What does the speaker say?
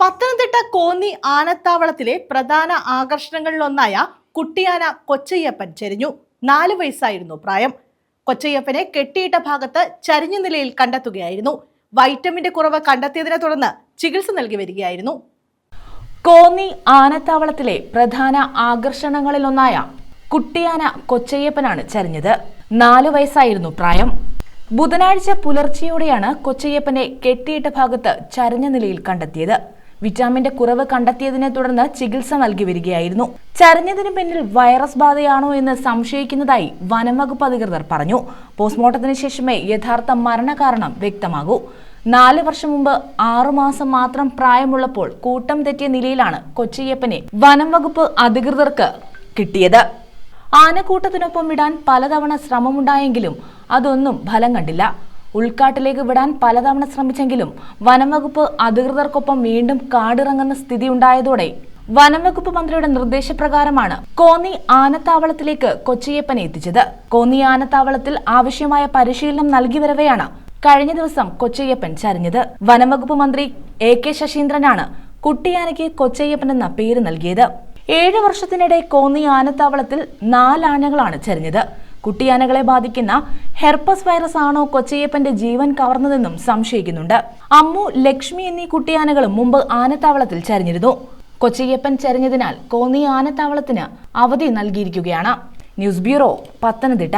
പത്തനംതിട്ട കോന്നി ആനത്താവളത്തിലെ പ്രധാന ആകർഷണങ്ങളിലൊന്നായ കുട്ടിയാന കൊച്ചയ്യപ്പൻ ചെരിഞ്ഞു. നാലു വയസ്സായിരുന്നു പ്രായം. കൊച്ചയ്യപ്പനെ കെട്ടിയിട്ട ഭാഗത്ത് ചരിഞ്ഞ നിലയിൽ കണ്ടെത്തുകയായിരുന്നു. വൈറ്റമിന്റെ കുറവ് കണ്ടെത്തിയതിനെ തുടർന്ന് ചികിത്സ നൽകി വരികയായിരുന്നു. കോന്നി ആനത്താവളത്തിലെ പ്രധാന ആകർഷണങ്ങളിലൊന്നായ കുട്ടിയാന കൊച്ചയ്യപ്പനാണ് ചരിഞ്ഞത്. നാലു വയസ്സായിരുന്നു പ്രായം. ബുധനാഴ്ച പുലർച്ചെയോടെയാണ് കൊച്ചയ്യപ്പനെ കെട്ടിയിട്ട ഭാഗത്ത് ചരിഞ്ഞ നിലയിൽ കണ്ടെത്തിയത്. വിറ്റാമിന്റെ കുറവ് കണ്ടെത്തിയതിനെ തുടർന്ന് ചികിത്സ നൽകി വരികയായിരുന്നു. ചരിഞ്ഞതിന് പിന്നിൽ വൈറസ് ബാധയാണോ എന്ന് സംശയിക്കുന്നതായി വനംവകുപ്പ് അധികൃതർ പറഞ്ഞു. പോസ്റ്റ്മോർട്ടത്തിന് ശേഷമേ യഥാർത്ഥ മരണകാരണം വ്യക്തമാകൂ. നാല് വർഷം മുമ്പ് ആറുമാസം മാത്രം പ്രായമുള്ളപ്പോൾ കൂട്ടം തെറ്റിയ നിലയിലാണ് കൊച്ചയ്യപ്പനെ വനം വകുപ്പ് അധികൃതർക്ക് കിട്ടിയത്. ആനക്കൂട്ടത്തിനൊപ്പം വിടാൻ പലതവണ ശ്രമമുണ്ടായെങ്കിലും അതൊന്നും ഫലം കണ്ടില്ല. ഉൾക്കാട്ടിലേക്ക് വിടാൻ പലതവണ ശ്രമിച്ചെങ്കിലും വനംവകുപ്പ് അധികൃതർക്കൊപ്പം വീണ്ടും കാടിറങ്ങുന്ന സ്ഥിതി ഉണ്ടായതോടെ വനംവകുപ്പ് മന്ത്രിയുടെ നിർദ്ദേശപ്രകാരമാണ് കോന്നി ആനത്താവളത്തിലേക്ക് കൊച്ചിയപ്പനെ എത്തിച്ചത്. കോന്നി ആനത്താവളത്തിൽ ആവശ്യമായ പരിശീലനം നൽകി വരവെയാണ് കഴിഞ്ഞ ദിവസം കൊച്ചയ്യപ്പൻ ചരിഞ്ഞത്. വനംവകുപ്പ് മന്ത്രി എ കെ ശശീന്ദ്രനാണ് കുട്ടിയാനയ്ക്ക് കൊച്ചയ്യപ്പൻ എന്ന പേര് നൽകിയത്. ഏഴ് വർഷത്തിനിടെ കോന്നി ആനത്താവളത്തിൽ നാലാനകളാണ് ചരിഞ്ഞത്. കുട്ടിയാനകളെ ബാധിക്കുന്ന ഹെർപ്പസ് വൈറസ് ആണോ കൊച്ചയ്യപ്പന്റെ ജീവൻ കവർന്നതെന്നും സംശയിക്കുന്നുണ്ട്. അമ്മു ലക്ഷ്മി എന്നീ കുട്ടിയാനകളും മുമ്പ് ആനത്താവളത്തിൽ ചരിഞ്ഞിരുന്നു. കൊച്ചയ്യപ്പൻ ചരിഞ്ഞതിനാൽ കോന്നി ആനത്താവളത്തിന് അവധി നൽകിയിരിക്കുകയാണ്. News bureau Pathanamthitta.